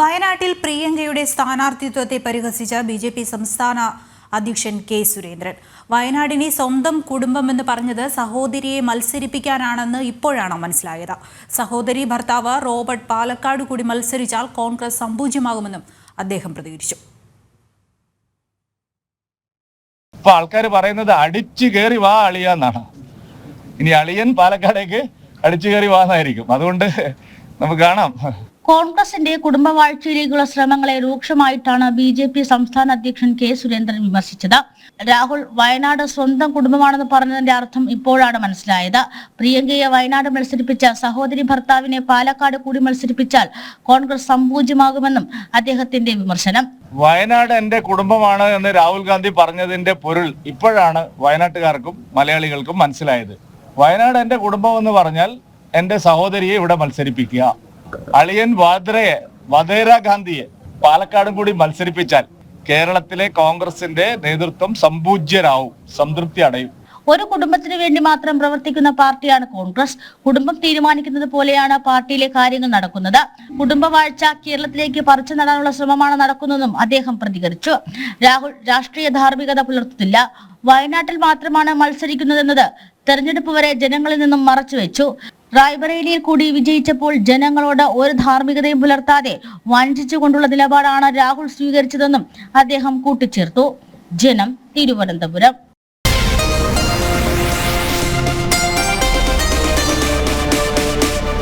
വയനാട്ടിൽ പ്രിയങ്കയുടെ സ്ഥാനാർത്ഥിത്വത്തെ പരിഹസിച്ച ബി ജെ പി സംസ്ഥാന അധ്യക്ഷൻ കെ സുരേന്ദ്രൻ. വയനാടിനെ സ്വന്തം കുടുംബമെന്ന് പറഞ്ഞത് സഹോദരിയെ മത്സരിപ്പിക്കാനാണെന്ന് ഇപ്പോഴാണ് മനസ്സിലായത്. സഹോദരി ഭർത്താവ് റോബർട്ട് പാലക്കാട് കൂടി മത്സരിച്ചാൽ കോൺഗ്രസ് സമ്പൂജ്യമാകുമെന്നും അദ്ദേഹം പ്രതികരിച്ചു. ഇപ്പൊ ആൾക്കാർ പറയുന്നത് അടിച്ചു കയറി വാ അളിയ ഇനി അളിയൻ പാലക്കാടേക്ക് അടിച്ചു കയറി വാന്നായിരിക്കും അതുകൊണ്ട് നമുക്ക് കാണാം. കോൺഗ്രസിന്റെ കുടുംബവാഴ്ചയിലേക്കുള്ള ശ്രമങ്ങളെ രൂക്ഷമായിട്ടാണ് ബി ജെ പി സംസ്ഥാന അധ്യക്ഷൻ കെ സുരേന്ദ്രൻ വിമർശിച്ചത്. രാഹുൽ വയനാട് സ്വന്തം കുടുംബമാണെന്ന് പറഞ്ഞതിന്റെ അർത്ഥം ഇപ്പോഴാണ് മനസ്സിലായത്. പ്രിയങ്കയെ വയനാട് മത്സരിപ്പിച്ച സഹോദരി ഭർത്താവിനെ പാലക്കാട് കൂടി മത്സരിപ്പിച്ചാൽ കോൺഗ്രസ് സമ്പൂജ്യമാകുമെന്നും അദ്ദേഹത്തിന്റെ വിമർശനം. വയനാട് എന്റെ കുടുംബമാണ് എന്ന് രാഹുൽ ഗാന്ധി പറഞ്ഞതിന്റെ പൊരുൾ ഇപ്പോഴാണ് വയനാട്ടുകാർക്കും മലയാളികൾക്കും മനസ്സിലായത്. വയനാട് എന്റെ കുടുംബം എന്ന് പറഞ്ഞാൽ എന്റെ സഹോദരിയെ ഇവിടെ മത്സരിപ്പിക്കുക. അളിയൻ വാദ്രയെ വധേര ഗാന്ധിയെ പാലക്കാടും കൂടി മത്സരിപ്പിച്ചാൽ കേരളത്തിലെ കോൺഗ്രസിന്റെ നേതൃത്വം സമ്പൂജ്യരാവും സംതൃപ്തി അടയും. ഒരു കുടുംബത്തിന് വേണ്ടി മാത്രം പ്രവർത്തിക്കുന്ന പാർട്ടിയാണ് കോൺഗ്രസ്. കുടുംബം തീരുമാനിക്കുന്നത് പോലെയാണ് പാർട്ടിയിലെ കാര്യങ്ങൾ നടക്കുന്നത്. കുടുംബവാഴ്ച കേരളത്തിലേക്ക് പറിച്ചു നടാനുള്ള ശ്രമമാണ് നടക്കുന്നതെന്നും അദ്ദേഹം പ്രതികരിച്ചു. രാഹുൽ രാഷ്ട്രീയ ധാർമ്മികത പുലർത്തുന്നില്ല. വയനാട്ടിൽ മാത്രമാണ് മത്സരിക്കുന്നതെന്നത് തെരഞ്ഞെടുപ്പ് വരെ ജനങ്ങളിൽ നിന്നും മറച്ചുവെച്ചു. റായ്ബറേലിയിൽ കൂടി വിജയിച്ചപ്പോൾ ജനങ്ങളോട് ഒരു ധാർമ്മികതയും പുലർത്താതെ വഞ്ചിച്ചുകൊണ്ടുള്ള നിലപാടാണ് രാഹുൽ സ്വീകരിച്ചതെന്നും അദ്ദേഹം കൂട്ടിച്ചേർത്തു. ജനം തിരുവനന്തപുരം.